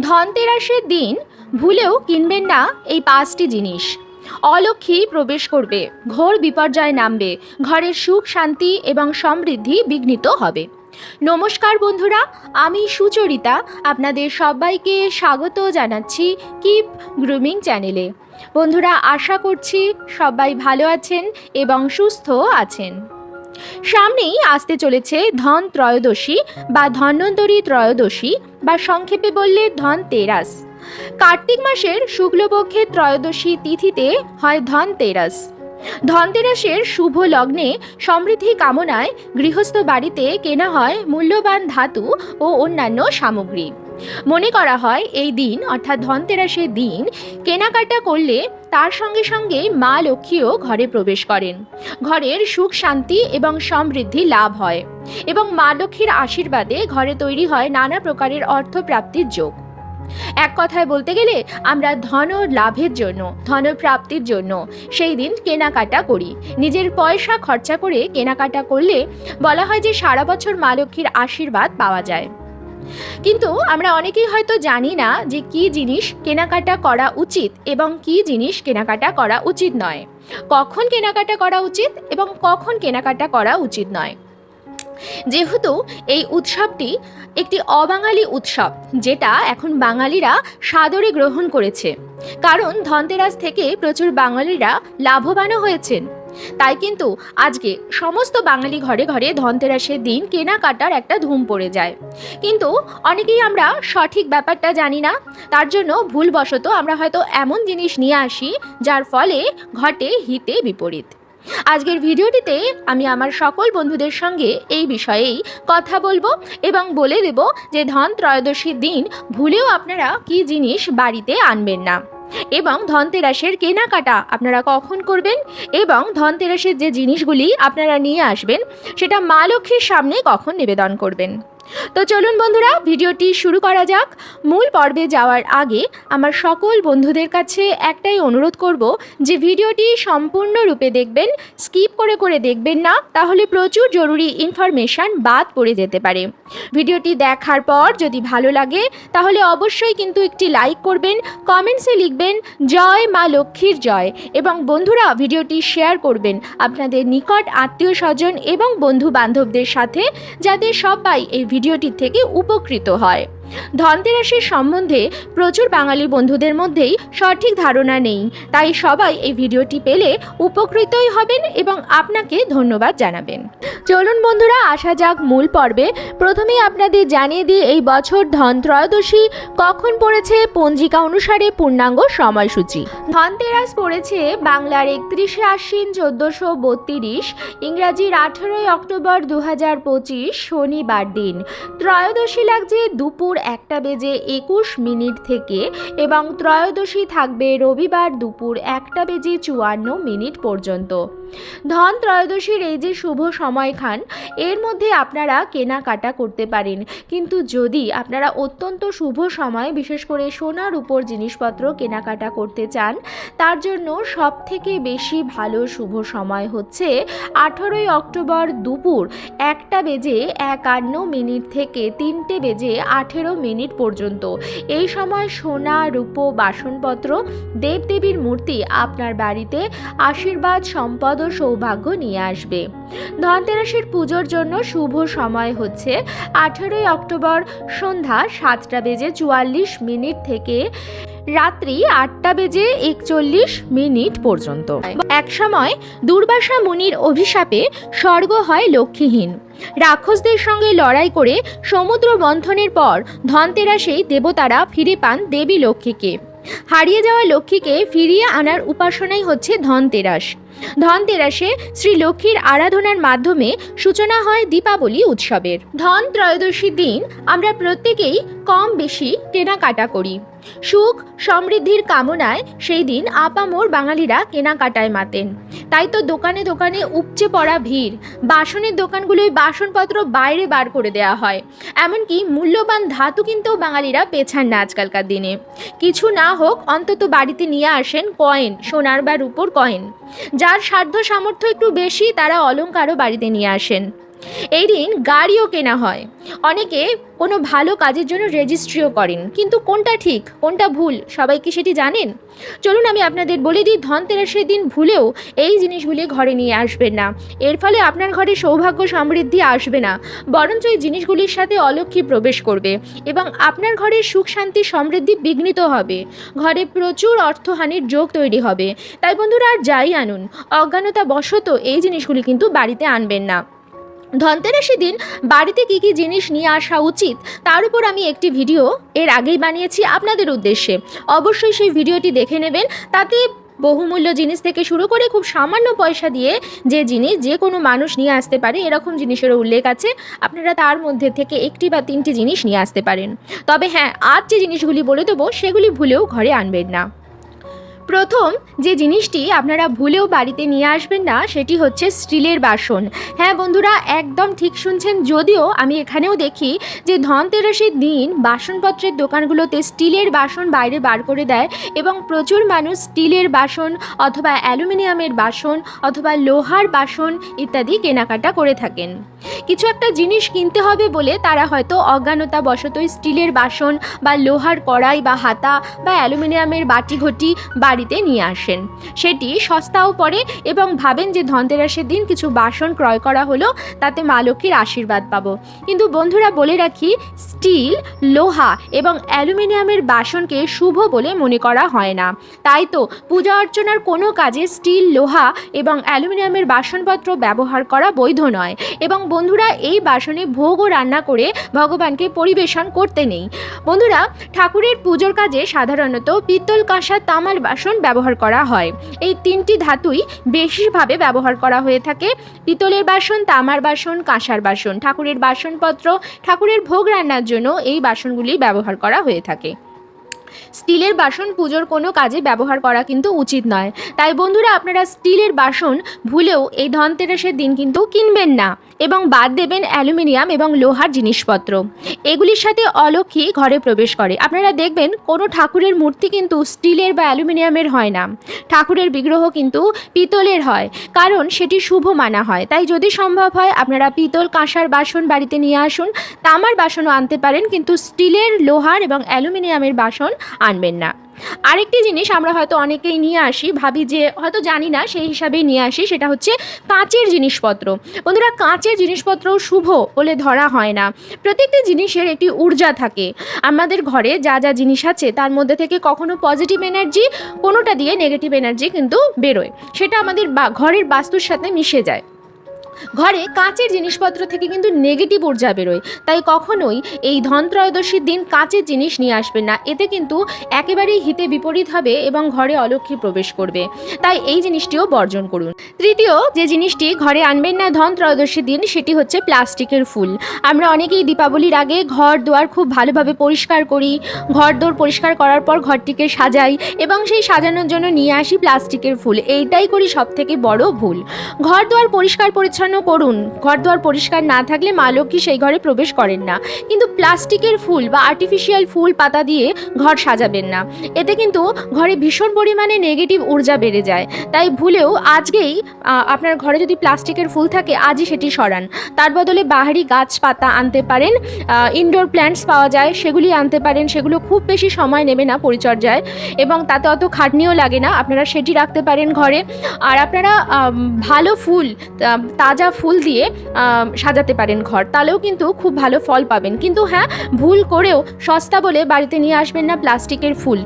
ধনতেরাসের দিন ভুলেও কিনবেন না এই পাঁচটি জিনিস। অলক্ষী প্রবেশ করবে, ঘোর বিপর্যয় নামবে, ঘরের সুখ, শান্তি এবং সমৃদ্ধি বিঘ্নিত হবে। নমস্কার বন্ধুরা, আমি সুচরিতা, আপনাদের সবাইকে স্বাগত জানাচ্ছি কিপ গ্রুমিং চ্যানেলে। বন্ধুরা, আশা করছি সবাই ভালো আছেন এবং সুস্থ আছেন। সামনেই আসতে চলেছে ধন ত্রয়োদশী বা ধন্বন্তরী ত্রয়োদশী বা সংক্ষেপে বললে ধন তেরাস। কার্তিক মাসের শুক্লপক্ষের ত্রয়োদশী তিথিতে হয় ধন তেরাস। ধনতেরাসের শুভ লগ্নে সমৃদ্ধি কামনায় গৃহস্থ বাড়িতে কেনা হয় মূল্যবান ধাতু ও অন্যান্য সামগ্রী। মনে করা হয় এই দিন, অর্থাৎ ধনতেরাসের দিন, কেনাকাটা করলে তার সঙ্গে সঙ্গে মা লক্ষ্মীও ঘরে প্রবেশ করেন। ঘরের সুখ শান্তি এবং সমৃদ্ধি লাভ হয় এবং মা লক্ষ্মীর আশীর্বাদে ঘরে তৈরি হয় নানা প্রকারের অর্থপ্রাপ্তির যোগ। এক কথায় বলতে গেলে, আমরা ধন লাভের জন্য, ধন প্রাপ্তির জন্য সেই দিন কেনাকাটা করি। নিজের পয়সা খরচা করে কেনাকাটা করলে বলা হয় যে সারা বছর মা লক্ষ্মীর আশীর্বাদ পাওয়া যায়। কিন্তু আমরা অনেকেই হয়তো জানি না যে কি জিনিস কেনাকাটা করা উচিত এবং কি জিনিস কেনাকাটা করা উচিত নয়। কখন কেনাকাটা করা উচিত এবং কখন কেনাকাটা করা উচিত নয়। যেহেতু এই উৎসবটি একটি অবাঙালি উৎসব, যেটা এখন বাঙালিরা সাদরে গ্রহণ করেছে। কারণ ধনতেরাস থেকে প্রচুর বাঙালিরা লাভবানও হয়েছেন। তাই কিন্তু আজকে সমস্ত বাঙালি ঘরে ঘরে ধনতেরাসের দিন কেনাকাটার একটা ধুম পড়ে যায়। কিন্তু অনেকেই আমরা সঠিক ব্যাপারটা জানি না, তার জন্য ভুলবশত আমরা হয়তো এমন জিনিস নিয়ে আসি যার ফলে ঘটে হিতে বিপরীত। আজকের ভিডিওটিতে আমি আমার সকল বন্ধুদের সঙ্গে এই বিষয়েই কথা বলব এবং বলে দেব যে ধন ত্রয়োদশীর দিন ভুলেও আপনারা কি জিনিস বাড়িতে আনবেন না। এবং ধনতেরাসের কেনাকাটা আপনারা কখন করবেন? এবং ধনতেরাসের যে জিনিসগুলি আপনারা নিয়ে আসবেন, সেটা মা লক্ষ্মীর সামনে কখন নিবেদন করবেন? তো চলুন বন্ধুরা, ভিডিওটি শুরু করা যাক। মূল পর্বে যাওয়ার আগে আমার সকল বন্ধুদের কাছে একটাই অনুরোধ করব যে ভিডিওটি সম্পূর্ণরূপে দেখবেন, স্কিপ করে করে দেখবেন না, তাহলে প্রচুর জরুরি ইনফরমেশান বাদ পড়ে যেতে পারে। ভিডিওটি দেখার পর যদি ভালো লাগে, তাহলে অবশ্যই কিন্তু একটি লাইক করবেন, কমেন্টসে লিখবেন, জয় মা লক্ষ্মীর জয় এবং বন্ধুরা, ভিডিওটি শেয়ার করবেন আপনাদের নিকট আত্মীয় স্বজন এবং বন্ধু বান্ধবদের সাথে, যাতে সবাই এই ভিডিওটি থেকে উপকৃত হয়। ধনতেরাসের সম্বন্ধে প্রচুর বাঙালি বন্ধুদের মধ্যেই সঠিক ধারণা নেই। তাই সবাই এই ভিডিওটি পেলে উপকৃতই হবেন এবং আপনাকে ধন্যবাদ জানাবেন। চলুন বন্ধুরা, আসা যাক মূল পর্বে। প্রথমেই আপনাদের জানিয়ে দিই, এই বছর ধন ত্রয়োদশী কখন পড়েছে পঞ্জিকা অনুসারে পূর্ণাঙ্গ সময়সূচি। ধনতেরাস পড়েছে বাংলার একত্রিশে আশ্বিন চোদ্দোশো বত্রিশ, ইংরাজির আঠেরোই অক্টোবর দু হাজার পঁচিশ, শনিবার দিন। ত্রয়োদশী লাগছে দুপুর একটা বেজে একুশ মিনিট থেকে এবং ত্রয়োদশী থাকবে রবিবার দুপুর একটা বেজে চুয়ান্ন মিনিট পর্যন্ত। ধন ত্রয়োদশীর এই যে শুভ সময় খান এর মধ্যে আপনারা কেনাকাটা করতে পারেন। কিন্তু যদি আপনারা অত্যন্ত শুভ সময়, বিশেষ করে সোনার উপর জিনিসপত্র কেনাকাটা করতে চান, তার জন্য সব থেকে বেশি ভালো শুভ সময় হচ্ছে আঠেরোই অক্টোবর দুপুর একটা বেজে একান্ন মিনিট থেকে তিনটে বেজে আঠেরো মিনিট পর্যন্ত। এই সময় সোনা, রূপো, বাসনপত্র, দেবদেবীর মূর্তি আপনার বাড়িতে আশীর্বাদ, সম্পদ ও সৌভাগ্য নিয়ে আসবে। ধনতেরাসের পুজোর জন্য শুভ সময় হচ্ছে আঠেরোই অক্টোবর সন্ধ্যা সাতটা বেজে চুয়াল্লিশ মিনিট থেকে রাত্রি আটটা বেজে একচল্লিশ মিনিট পর্যন্ত। এক সময় দুর্বাসা মুনির অভিশাপে স্বর্গ হয় লক্ষ্মীহীন। রাক্ষসদের সঙ্গে লড়াই করে সমুদ্র বন্ধনের পর ধনতেরাসেই দেবতারা ফিরে পান দেবী লক্ষ্মীকে। হারিয়ে যাওয়া লক্ষ্মীকে ফিরিয়ে আনার উপাসনাই হচ্ছে ধনতেরাস। ধনতেরাসে শ্রী লক্ষ্মীর আরাধনার মাধ্যমে সূচনা হয় দীপাবলি উৎসবের। ধন ত্রয়োদশী দিন আমরা প্রত্যেকেই কম বেশি কেনাকাটা করি। সুখ, সমৃদ্ধির কামনায় সেই দিন আপামোর বাঙালিরা কেনাকাটায় মাতেন। তাই তো দোকানে দোকানে উপচে পড়া ভিড়, বাসনের দোকানগুলোয় বাসনপত্র বাইরে বার করে দেওয়া হয়। এমনকি মূল্যবান ধাতু কিনতেও বাঙালিরা পেছান না আজকালকার দিনে। কিছু না হোক, অন্তত বাড়িতে নিয়ে আসেন কয়েন, সোনার বা রূপোর কয়েন। যার সাধ্য সামর্থ্য একটু বেশি তারা অলঙ্কারও বাড়িতে নিয়ে আসেন। এই দিন গাড়িও কেনা হয়। অনেকে কোনো ভালো কাজের জন্য রেজিস্ট্রিও করেন। কিন্তু কোনটা ঠিক, কোনটা ভুল, সবাই কি সেটি জানেন? চলুন আমি আপনাদের বলে দিই ধনতেরাসের দিন ভুলেও এই জিনিসগুলি ঘরে নিয়ে আসবেন না। এর ফলে আপনার ঘরে সৌভাগ্য সমৃদ্ধি আসবে না। বরঞ্চ এই জিনিসগুলির সাথে অলক্ষী প্রবেশ করবে এবং আপনার ঘরের সুখ, শান্তি, সমৃদ্ধি বিঘ্নিত হবে। ঘরে প্রচুর অর্থহানির যোগ তৈরি হবে। তাই বন্ধুরা, আর যাই আনুন। অজ্ঞানতা বশত এই জিনিসগুলি কিন্তু বাড়িতে আনবেন না। ধনতেরাসী দিন বাড়িতে কী কী জিনিস নিয়ে আসা উচিত, তার উপর আমি একটি ভিডিও এর আগেই বানিয়েছি আপনাদের উদ্দেশ্যে। অবশ্যই সেই ভিডিওটি দেখে নেবেন, তাতে বহুমূল্য জিনিস থেকে শুরু করে খুব সামান্য পয়সা দিয়ে যে জিনিস যে কোনো মানুষ নিয়ে আসতে পারে, এরকম জিনিসেরও উল্লেখ আছে, আপনারা তার মধ্যে থেকে একটি বা তিনটি জিনিস নিয়ে আসতে পারেন। তবে হ্যাঁ আর যে জিনিসগুলি বলে দেবো, সেগুলি ভুলেও ঘরে আনবেন না। প্রথম যে জিনিসটি আপনারা ভুলেও বাড়িতে নিয়ে আসবেন না, সেটি হচ্ছে স্টিলের বাসন। হ্যাঁ বন্ধুরা, একদম ঠিক শুনছেন, যদিও আমি এখানেও দেখি যে ধনতেরাসের দিন বাসনপত্রের দোকানগুলোতে স্টিলের বাসন বাইরে বার করে দেয় এবং প্রচুর মানুষ স্টিলের বাসন অথবা অ্যালুমিনিয়ামের বাসন অথবা লোহার বাসন ইত্যাদি কেনাকাটা করে থাকেন। কিছু একটা জিনিস কিনতে হবে বলে তারা হয়তো অজ্ঞানতা বশতই স্টিলের বাসন বা লোহার কড়াই বা হাতা বা অ্যালুমিনিয়ামের বাটি ঘটি বাড়িতে নিয়ে আসেন। সেটি সস্তাও পড়ে এবং ভাবেন যে ধনতেরাসের দিন কিছু বাসন ক্রয় করা হলো, তাতে মা লক্ষ্মীর আশীর্বাদ পাবো। কিন্তু বন্ধুরা, বলে রাখি, স্টিল, লোহা এবং অ্যালুমিনিয়ামের বাসনকে শুভ বলে মনে করা হয় না। তাই তো পূজা অর্চনার কোনো কাজে স্টিল, লোহা এবং অ্যালুমিনিয়ামের বাসনপত্র ব্যবহার করা বৈধ নয় এবং বন্ধুরা, এই বাসনে ভোগও রান্না করে ভগবানকে পরিবেশন করতে নেই। বন্ধুরা, ঠাকুরের পুজোর কাজে সাধারণত পিত্তল কাঁসা তামার বাসন ব্যবহার করা হয়। এই তিনটি ধাতুই বেশিভাবে ব্যবহার করা হয়ে থাকে। পিতলের বাসন, তামার বাসন, কাঁসার বাসন, ঠাকুরের বাসনপত্র, ঠাকুরের ভোগ রান্নার জন্য এই বাসনগুলি ব্যবহার করা হয়ে থাকে। স্টিলের বাসন পুজোর কোনো কাজে ব্যবহার করা কিন্তু উচিত নয়। তাই বন্ধুরা, আপনারা স্টিলের বাসন ভুলেও এই ধনতেরাসের দিন কিন্তু কিনবেন না। এবং বাদ দেবেন অ্যালুমিনিয়াম এবং লোহার জিনিসপত্র। এগুলির সাথে অলক্ষী ঘরে প্রবেশ করে। আপনারা দেখবেন, কোনো ঠাকুরের মূর্তি কিন্তু স্টিলের বা অ্যালুমিনিয়ামের হয় না। ঠাকুরের বিগ্রহ কিন্তু পিতলের হয়, কারণ সেটি শুভ মানা হয়। তাই যদি সম্ভব হয়, আপনারা পিতল কাঁসার বাসন বাড়িতে নিয়ে আসুন। তামার বাসনও আনতে পারেন, কিন্তু স্টিলের, লোহার এবং অ্যালুমিনিয়ামের বাসন আনবেন না। আরেকটি জিনিস আমরা হয়তো অনেকেই নিয়ে আসি, ভাবি যে হয়তো জানি না, সেই হিসাবেই নিয়ে আসি, সেটা হচ্ছে কাঁচের জিনিসপত্র। বন্ধুরা, কাঁচের জিনিসপত্র শুভ বলে ধরা হয় না। প্রত্যেকটি জিনিসের একটি ঊর্জা থাকে। আমাদের ঘরে যা যা জিনিস আছে, তার মধ্যে থেকে কখনো পজিটিভ এনার্জি কোনোটা দিয়ে নেগেটিভ এনার্জি কিন্তু বেরোয়। সেটা আমাদের ঘরের বাস্তুর সাথে মিশে যায়। ঘরে কাঁচের জিনিসপত্র থেকে কিন্তু নেগেটিভ ঊর্জা বেরোয়। তাই কখনোই এই ধন ত্রয়োদশীর দিন কাঁচের জিনিস নিয়ে আসবেন না। এতে কিন্তু একেবারেই হিতে বিপরীত হবে এবং ঘরে অলক্ষী প্রবেশ করবে। তাই এই জিনিসটিও বর্জন করুন। তৃতীয় যে জিনিসটি ঘরে আনবেন না ধন ত্রয়োদশীর দিন, সেটি হচ্ছে প্লাস্টিকের ফুল। আমরা অনেকেই দীপাবলির আগে ঘর দুয়ার খুব ভালোভাবে পরিষ্কার করি। ঘর দোর পরিষ্কার করার পর ঘরটিকে সাজাই এবং সেই সাজানোর জন্য নিয়ে আসি প্লাস্টিকের ফুল। এইটাই করি সব থেকে বড় ভুল। ঘর দুয়ার পরিষ্কার পরিচ্ছন্ন করুন। ঘর দুয়ার পরিষ্কার না থাকলে মা লক্ষ্মী সেই ঘরে প্রবেশ করেন না। কিন্তু প্লাস্টিকের ফুল বা আর্টিফিশিয়াল ফুল পাতা দিয়ে ঘর সাজাবেন না। এতে কিন্তু ঘরে ভীষণ পরিমাণে নেগেটিভ ঊর্জা বেড়ে যায়। তাই ভুলেও আজকেই আপনার ঘরে যদি প্লাস্টিকের ফুল থাকে আজই সেটি সরান। তার বদলে বাহারি গাছ পাতা আনতে পারেন। ইনডোর প্ল্যান্টস পাওয়া যায় সেগুলি আনতে পারেন। সেগুলো খুব বেশি সময় নেবে না পরিচর্যায়। এবং তাতে অত খাটনিও লাগে না। আপনারা সেটি রাখতে পারেন ঘরে। আর আপনারা ভালো ফুল আম, তাজা ফুল দিয়ে সাজাতে পারেন ঘর। তাহলেও কিন্তু খুব ভালো ফল পাবেন। কিন্তু হ্যাঁ ভুল করেও সস্তা বলে বাড়িতে নিয়ে আসবেন না প্লাস্টিকের ফুল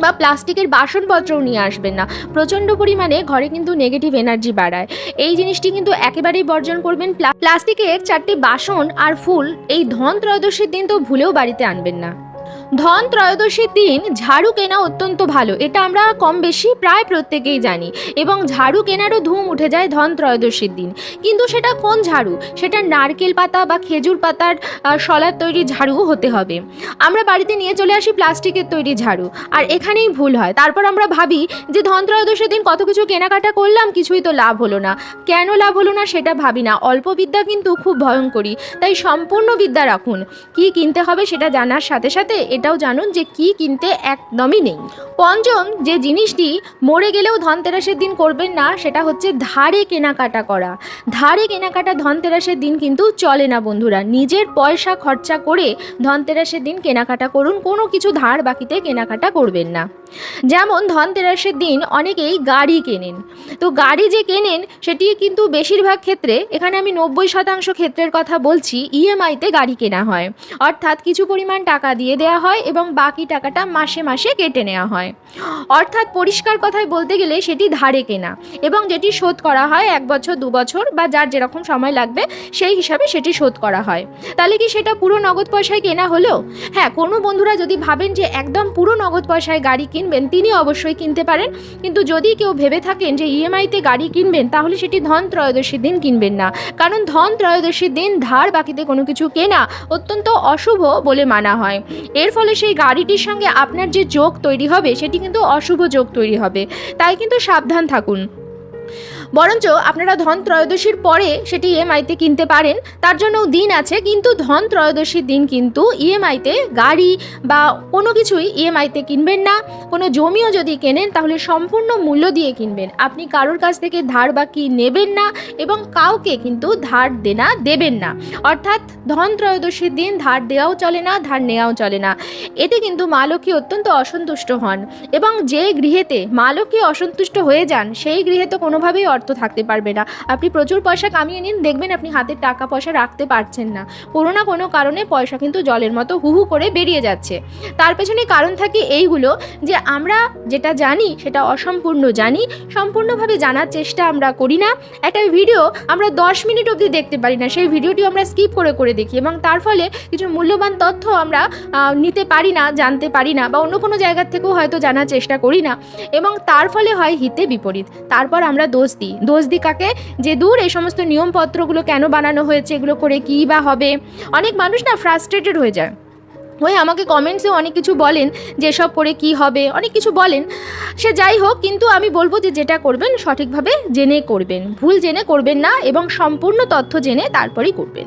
বা প্লাস্টিকের বাসনপত্রও নিয়ে আসবেন না। প্রচণ্ড পরিমাণে ঘরে কিন্তু নেগেটিভ এনার্জি বাড়ায়। এই জিনিসটি কিন্তু একেবারেই বর্জন করবেন প্লা- প্লাস্টিকের চারটি বাসন আর ফুল এই ধন ত্রয়োদশীর দিন তো ভুলেও বাড়িতে আনবেন না। ধন ত্রয়োদশীর দিন ঝাড়ু কেনা অত্যন্ত ভালো, এটা আমরা কম বেশি প্রায় প্রত্যেকেই জানি। এবং ঝাড়ু কেনারও ধুম উঠে যায় ধন ত্রয়োদশীর দিন। কিন্তু সেটা কোন ঝাড়ু? সেটা নারকেল পাতা বা খেজুর পাতার শলার তৈরি ঝাড়ু হতে হবে। আমরা বাড়িতে নিয়ে চলে আসি প্লাস্টিকের তৈরি ঝাড়ু। আর এখানেই ভুল হয়। তারপর আমরা ভাবি যে ধন ত্রয়োদশীর দিন কত কিছু কেনাকাটা করলাম, কিছুই তো লাভ হলো না। কেন লাভ হলো না সেটা ভাবি না। অল্প বিদ্যা কিন্তু খুব ভয়ঙ্করী তাই সম্পূর্ণ বিদ্যা রাখুন। কি কিনতে হবে সেটা জানার সাথে সাথে এটাও জানুন যে কি কিনতে একদমই নেই। পঞ্চম, যে জিনিসটি মরে গেলেও ধনতেরাসের দিন করবেন না, সেটা হচ্ছে ধারে কেনাকাটা করা। ধারে কেনাকাটা ধনতেরাসের দিন কিন্তু চলে না বন্ধুরা। নিজের পয়সা খরচা করে ধনতেরাসের দিন কেনাকাটা করুন, কোনো কিছু ধার বাকিতে কেনাকাটা করবেন না। যেমন ধনতেরাসের দিন অনেকেই গাড়ি কেনেন। তো গাড়ি যে কেনেন, সেটি কিন্তু বেশিরভাগ ক্ষেত্রে, এখানে আমি নব্বই শতাংশ ক্ষেত্রের কথা বলছি ইএমআইতে গাড়ি কেনা হয়। অর্থাৎ কিছু পরিমাণ টাকা দিয়ে দেওয়া হয় এবং বাকি টাকাটা মাসে মাসে কেটে নেওয়া হয়। অর্থাৎ পরিষ্কার কথায় বলতে গেলে সেটি ধারে কেনা এবং যেটি শোধ করা হয় এক বছর, দু বছর বা যার যেরকম সময় লাগবে সেই হিসাবে সেটি শোধ করা হয়। তাহলে কি সেটা পুরো নগদ পয়সায় কেনা হলো? হ্যাঁ কোনো বন্ধুরা যদি ভাবেন যে একদম পুরো নগদ পয়সায় গাড়ি কিনবেন, তিনি অবশ্যই কিনতে পারেন। কিন্তু যদি কেউ ভেবে থাকেন যে ইএমআইতে গাড়ি কিনবেন, তাহলে সেটি ধন ত্রয়োদশীর দিন কিনবেন না। কারণ ধন ত্রয়োদশীর দিন ধার বাকিতে কোনো কিছু কেনা অত্যন্ত অশুভ বলে মানা হয়। এর ফলে সেই গাড়িটির সঙ্গে আপনার যে যোগ তৈরি হবে, সেটি কিন্তু অশুভ যোগ তৈরি হবে। তাই কিন্তু সাবধান থাকুন। বরঞ্চ আপনারা ধন ত্রয়োদশীর পরে সেটি ইএমআইতে কিনতে পারেন। তার জন্যও দিন আছে, কিন্তু ধন ত্রয়োদশীর দিন কিন্তু ইএমআইতে গাড়ি বা কোনো কিছুই ইএমআইতে কিনবেন না। কোনো জমিও যদি কেনেন, তাহলে সম্পূর্ণ মূল্য দিয়ে কিনবেন। আপনি কারোর কাছ থেকে ধার বাকি নেবেন না এবং কাউকে কিন্তু ধার দেনা দেবেন না। অর্থাৎ ধন ত্রয়োদশীর দিন ধার দেওয়াও চলে না, ধার নেওয়াও চলে না। এতে কিন্তু মা লক্ষ্মী অত্যন্ত অসন্তুষ্ট হন এবং যে গৃহেতে মা লক্ষ্মী অসন্তুষ্ট হয়ে যান, সেই গৃহে তো কোনোভাবেই অর্থ থাকতে পারবে না। আপনি প্রচুর পয়সা কামিয়ে নিন, দেখবেন আপনি হাতের টাকা পয়সা রাখতে পারছেন না। কোনো না কোনো কারণে পয়সা কিন্তু জলের মতো হুহু করে বেরিয়ে যাচ্ছে। তার পেছনে কারণ থাকে এইগুলো যে আমরা যেটা জানি সেটা অসম্পূর্ণ জানি, সম্পূর্ণভাবে জানার চেষ্টা আমরা করি না। একটা ভিডিও আমরা দশ মিনিট অবধি দেখতে পারি না, সেই ভিডিওটি আমরা স্কিপ করে করে দেখি এবং তার ফলে কিছু মূল্যবান তথ্য আমরা নিতে পারি না, জানতে পারি না বা অন্য কোনো জায়গার থেকেও হয়তো জানার চেষ্টা করি না। এবং তার ফলে হয় হিতে বিপরীত। তারপর আমরা দোষ দিই। দোষ দিই কাকে? যে দূর এই সমস্ত নিয়মপত্রগুলো কেন বানানো হয়েছে? এগুলো করে কী বা হবে? অনেক মানুষ না ফ্রাস্ট্রেটেড হয়ে যায়। ওই আমাকে কমেন্টসেও অনেক কিছু বলেন যে সব করে কি হবে? অনেক কিছু বলেন। সে যাই হোক, কিন্তু আমি বলব যে যেটা করবেন, সঠিকভাবে জেনে করবেন। ভুল জেনে করবেন না এবং সম্পূর্ণ তথ্য জেনে তারপরেই করবেন।